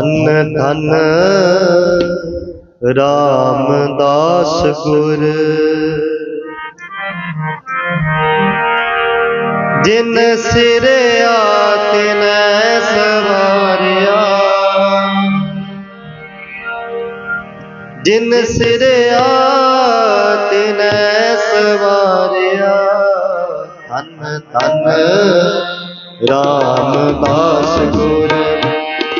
ਧਨ, ਧੰਨ। ਰਾਮਦਾਸ ਗੁਰ। ਜਿਨ ਸਿਰਿਆ ਤਿਨੈ ਸਵਾਰਿਆ। ਜਿਨ ਸਿਰਿਆ ਤਿਨੈ ਸਵਾਰਿਆ। ਧਨ, ਧੰਨ। ਰਾਮਦਾਸ ਗੁਰ।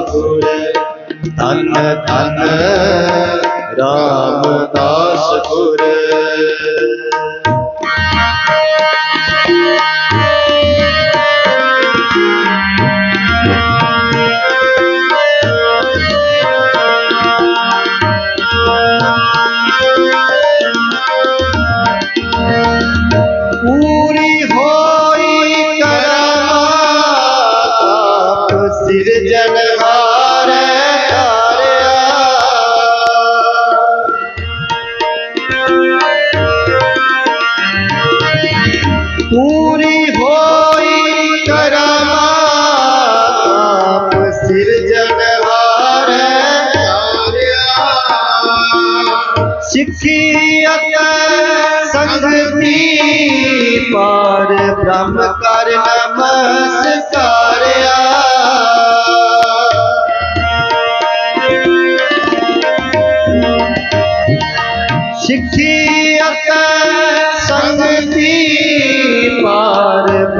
ਰਾਮਦਾਸ ਧੰਨ ਧੰਨ ਰਾਮਦਾਸ ਪੂਰੀ ਹੋਈ ਕਰਮਾਤਾ ਸਿਰਜਣਹਾਰ ਤਾਰਿਆ ਸਿੱਖੀ ਅਤੇ ਸੰਗਤੀ ਪਾਰ ਬ੍ਰਹਮ ਕਰ ਨਮਸਕਾਰਿਆ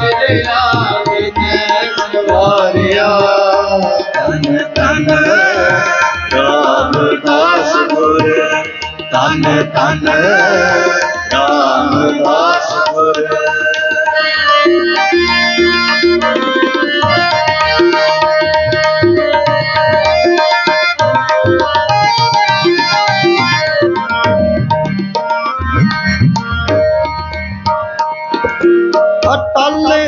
ਸਿਰਿਆ ਤਿਨੈ ਸਵਾਰਿਆ ਧੰਨ ਗੁਰ ਧੰਨ ਧੰਨ ਰਾਮਦਾਸ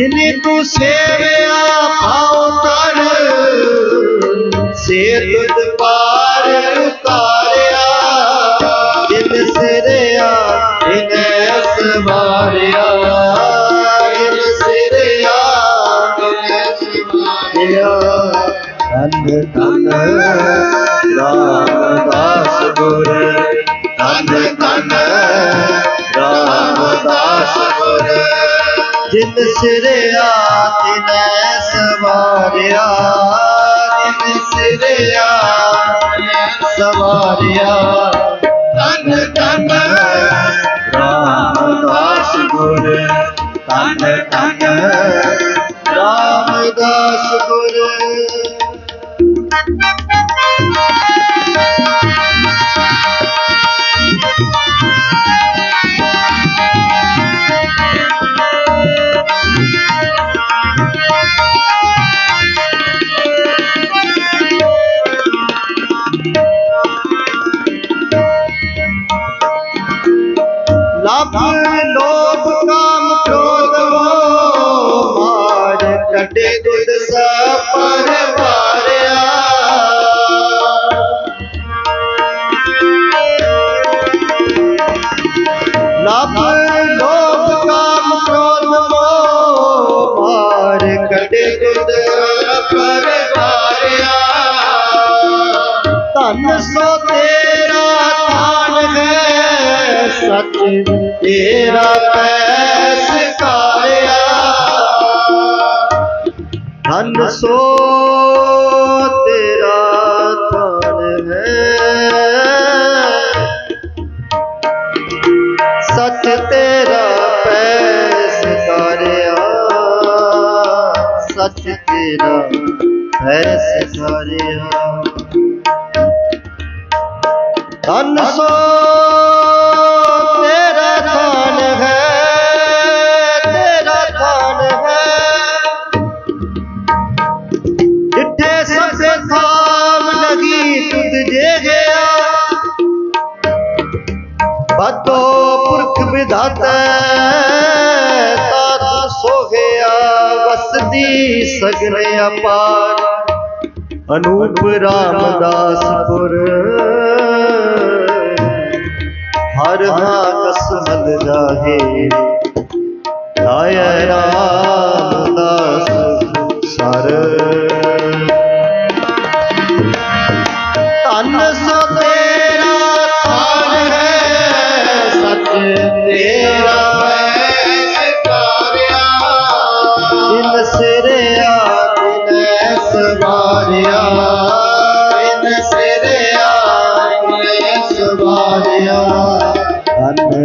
ਜਿਨੇ ਤੂੰ ਸੇਵਿਆ ਪਾਉ ਕਰ ਸੇ ਤੁਧ ਪਾਰ ਉਤਾਰਿਆ। ਜਿਨ ਸਿਰਿਆ ਜਿਨੇ ਸਵਾਰਿਆ ਜਿਨ ਸਿਰਿਆ ਜਿਨੇ ਸਵਾਰਿਆ ਧੰਨ ਧੰਨ। ਜਿਨ ਸਿਰਿਆ ਤਿਨੈ ਸਵਾਰਿਆ ਜਿਨ ਸਿਰਿਆ ਤਿਨੈ ਸਵਾਰਿਆ। ਧੰਨ ਧੰਨ ਰਾਮਦਾਸ ਗੁਰ ਧੰਨ ਧੰਨ ਰਾਮਦਾਸ ਗੁਰ ਲਭ ਲੋਭ ਕਾਮ ਕ੍ਰੋਧ ਮੋਹ? ਮਾਰ ਕੱਢੇ ਤੁਧ ਪਰਵਾਰਿਆ ਧਨ ਸੋ ਤੇਰਾ ਥਾਨ ਹੈ, ਸੱਚ ਤੇਰਾ ਪੈਸ ਕਾਰਿਆ। ਧਨ ਸੋ ਸੱਚ ਤੇਰਾ ਪੈਸ ਕਾਰਿਆ ਧਨ ਸੋ ਤੇਰਾ ਥਾਨ ਹੈ। ਤੇਰਾ ਥਾਨ ਹੈ। ਜਿੱਥੇ ਸਭੇ ਥਾਮ ਲਗੀ ਤੁਧ ਜੇ ਗਿਆ ਬਾਤੋ ਪੁਰਖ ਵਿਧਾਤਾ। ਵਸਦੀ ਸਗਲੇ ਅਪਾਰ। ਅਨੂਪ ਰਾਮਦਾਸਪੁਰ ਹਰ ਹਾਕਸ ਮਲ ਜਾਹੇ। ਲਾਇ ਰਾਮਦਾਸ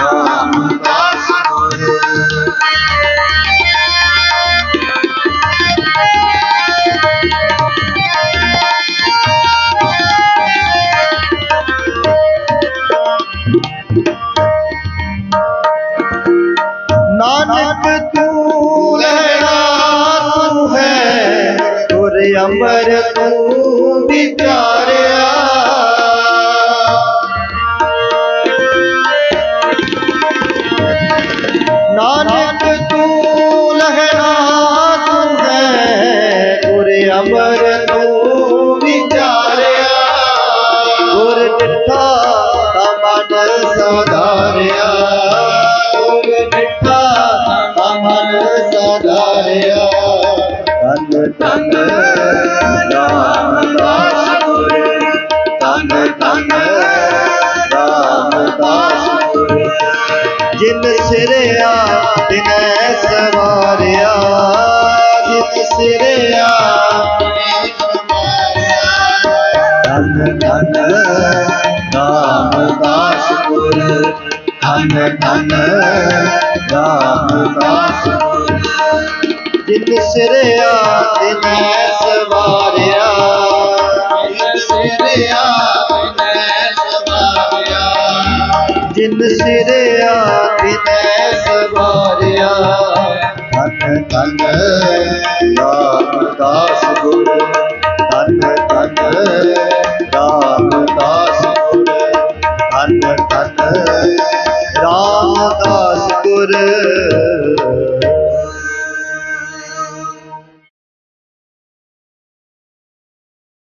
drum. Oh. ਸਦਾਰਿਆ ਗੁਰ ਡਿਠਾ ਤਾਂ ਸਦਾਰਿਆ ਤਨ ਤਨ ਰਾਮਦਾਸ ਗੁਰ ਤਨ ਤਨ ਰਾਮਦਾਸ ਗੁਰ ਜਿਨ ਸਿਰਿਆ ਦਿਨੈ ਸਵਾਰਿਆ। ਜਿਨ ਸਿਰਿਆ ਧਨ ਧਨ ਰਾਮਦਾਸ ਗੁਰ ਧਨ ਧਨ ਰਾਮਦਾਸ ਜਿਨ ਸਿਰਿਆ ਦਿਨੈ ਸਵਾਰਿਆ ਜਿਨ ਸਿਰਿਆ